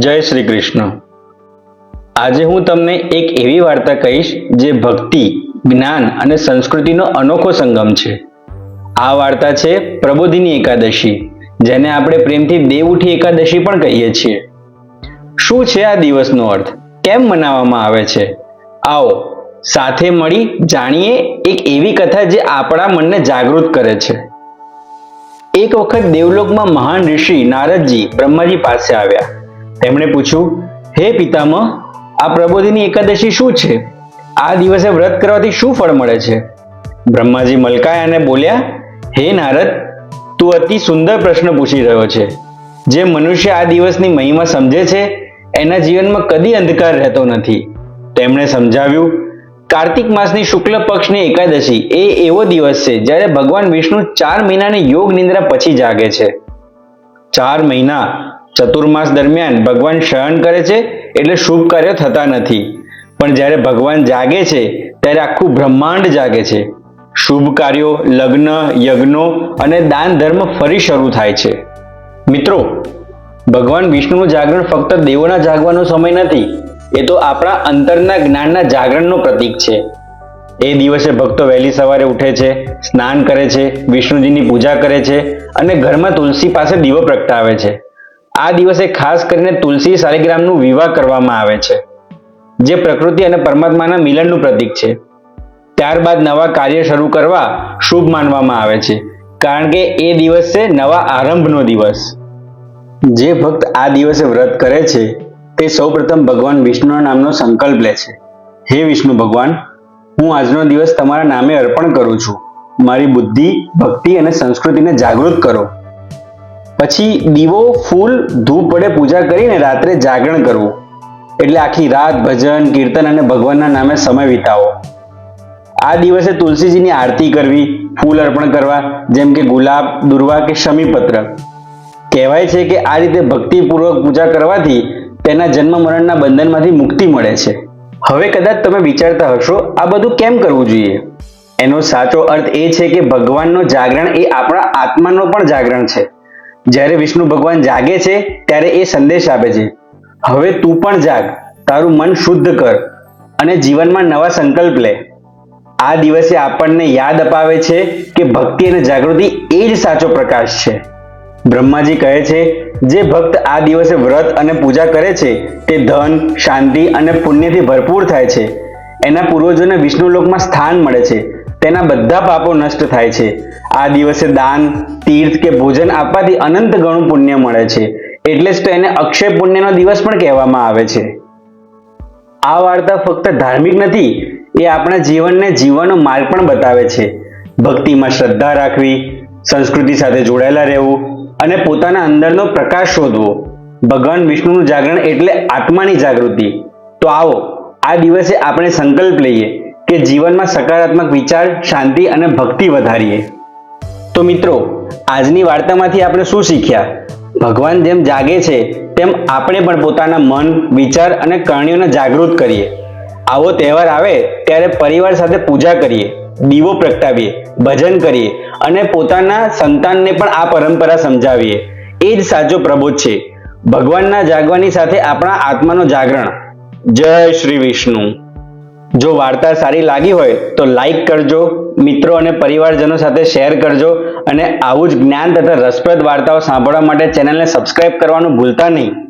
જય શ્રી કૃષ્ણ. આજે હું તમને એક એવી વાર્તા કહીશ જે ભક્તિ, જ્ઞાન અને સંસ્કૃતિનો અનોખો સંગમ છે. આ વાર્તા છે પ્રબોધિની એકાદશી, જેને આપણે પ્રેમથી દેવઉઠી એકાદશી પણ કહીએ છીએ. શું છે આ દિવસનો અર્થ? કેમ મનાવવામાં આવે છે? આવો, સાથે મળી જાણીએ એક એવી કથા જે આપણા મનને જાગૃત કરે છે. એક વખત દેવલોકમાં મહાન ઋષિ નારદજી બ્રહ્માજી પાસે આવ્યા. તેમણે પૂછ્યું, હે પિતામહ, આ પ્રબોધિની એકાદશી શું છે? આ દિવસે વ્રત કરવાથી શું ફળ મળે છે? બ્રહ્માજી મલકાયા અને બોલ્યા, હે નારદ, તું અતિ સુંદર પ્રશ્ન પૂછી રહ્યો છે. જે મનુષ્ય આ દિવસની મહિમા સમજે છે, એના જીવનમાં કદી અંધકાર રહેતો નથી. તેમણે સમજાવ્યું, કાર્તિક માસની શુક્લ પક્ષની એકાદશી એ એવો દિવસ છે જ્યારે ભગવાન વિષ્ણુ ચાર મહિનાની યોગ નિંદ્રા પછી જાગે છે. ચાર મહિના ચતુર્માસ દરમિયાન ભગવાન શયન કરે છે એટલે શુભ કાર્યો થતા નથી. પણ જ્યારે ભગવાન જાગે છે, ત્યારે આખું બ્રહ્માંડ જાગે છે. શુભ કાર્યો, લગ્ન, યજ્ઞો અને દાન ધર્મ ફરી શરૂ થાય છે. મિત્રો, ભગવાન વિષ્ણુનું જાગરણ ફક્ત દેવોના જાગવાનો સમય નથી, એ તો આપણા અંતરના જ્ઞાનના જાગરણનો પ્રતીક છે. એ દિવસે ભક્તો વહેલી સવારે ઉઠે છે, સ્નાન કરે છે, વિષ્ણુજીની પૂજા કરે છે અને ઘરમાં તુલસી પાસે દીવો પ્રગટાવે છે. આ દિવસે ખાસ કરીને તુલસી શાલિગ્રામનું વિવાહ કરવામાં આવે છે, જે પ્રકૃતિ અને પરમાત્માના મિલનનું પ્રતીક છે. ત્યારબાદ નવા કાર્ય શરૂ કરવા શુભ માનવામાં આવે છે, કારણ કે એ દિવસ છે નવા આરંભનો દિવસ. જે ભક્ત આ દિવસે વ્રત કરે છે, તે સૌપ્રથમ ભગવાન વિષ્ણુના નામનો સંકલ્પ લે છે. હે વિષ્ણુ ભગવાન, હું આજનો દિવસ તમારા નામે અર્પણ કરું છું. મારી બુદ્ધિ, ભક્તિ અને સંસ્કૃતિને જાગૃત કરો. પછી દીવો, ફૂલ, ધૂપ વડે પૂજા કરીને રાત્રે જાગરણ કરવું. એટલે આખી રાત ભજન, કીર્તન અને ભગવાનના નામે સમય વિતાવો. આ દિવસે તુલસીજીની આરતી કરવી, ફૂલ અર્પણ કરવા, જેમ કે ગુલાબ, દુર્વા કે શમીપત્ર. કહેવાય છે કે આ રીતે ભક્તિપૂર્વક પૂજા કરવાથી તેના જન્મ મરણના બંધનમાંથી મુક્તિ મળે છે. હવે કદાચ તમે વિચારતા હશો, આ બધું કેમ કરવું જોઈએ? એનો સાચો અર્થ એ છે કે ભગવાનનો જાગરણ એ આપણા આત્માનો પણ જાગરણ છે. જ્યારે વિષ્ણુ ભગવાન જાગે છે, ત્યારે એ સંદેશ આપે છે. હવે તું પણ જાગ, તારું મન શુદ્ધ કર અને જીવનમાં નવા સંકલ્પ લે. આ દિવસે આપણને યાદ અપાવે છે કે ભક્તિ અને જાગૃતિ એ જ સાચો પ્રકાશ છે. બ્રહ્માજી કહે છે, જે ભક્ત આ દિવસે વ્રત અને પૂજા કરે છે, તે ધન, શાંતિ અને પુણ્યથી ભરપૂર થાય છે. એના પૂર્વજોને વિષ્ણુ લોકમાં સ્થાન મળે છે. તેના બધા પાપો નષ્ટ થાય છે. આ દિવસે દાન, તીર્થ કે ભોજન આપવાથી અનંત ગણું પુણ્ય મળે છે. એટલે જ તો એને અક્ષય પુણ્યનો દિવસ પણ કહેવામાં આવે છે. આ વાર્તા ફક્ત ધાર્મિક નથી, એ આપણા જીવનને જીવવાનો માર્ગ પણ બતાવે છે. ભક્તિમાં શ્રદ્ધા રાખવી, સંસ્કૃતિ સાથે જોડાયેલા રહેવું અને પોતાના અંદરનો પ્રકાશ શોધવો. ભગવાન વિષ્ણુનું જાગરણ એટલે આત્માની જાગૃતિ. તો આવો, આ દિવસે આપણે સંકલ્પ લઈએ. કે જીવનમાં સકારાત્મક વિચાર, શાંતિ અને ભક્તિ વધારીએ. તો મિત્રો, આજની વાર્તામાંથી આપણે શું શીખ્યા? ભગવાન જેમ જાગે છે, તેમ આપણે પણ પોતાના મન, વિચાર અને કરણીઓને જાગૃત કરીએ. આવો તહેવાર આવે, ત્યારે પરિવાર સાથે પૂજા કરીએ, દીવો પ્રગટાવીએ, ભજન કરીએ અને પોતાના સંતાનને પણ આ પરંપરા સમજાવીએ. એ જ સાચો પ્રબોધ છે. ભગવાનના જાગવાની સાથે આપણા આત્માનો જાગરણ. જય શ્રી વિષ્ણુ. જો વાર્તા સારી લાગી હોય તો લાઈક કરજો, મિત્રો અને પરિવારજનો સાથે શેર કરજો અને આવું જ જ્ઞાન તથા રસપ્રદ વાર્તાઓ સાંભળવા માટે ચેનલને સબસ્ક્રાઇબ કરવાનું ભૂલતા નહીં.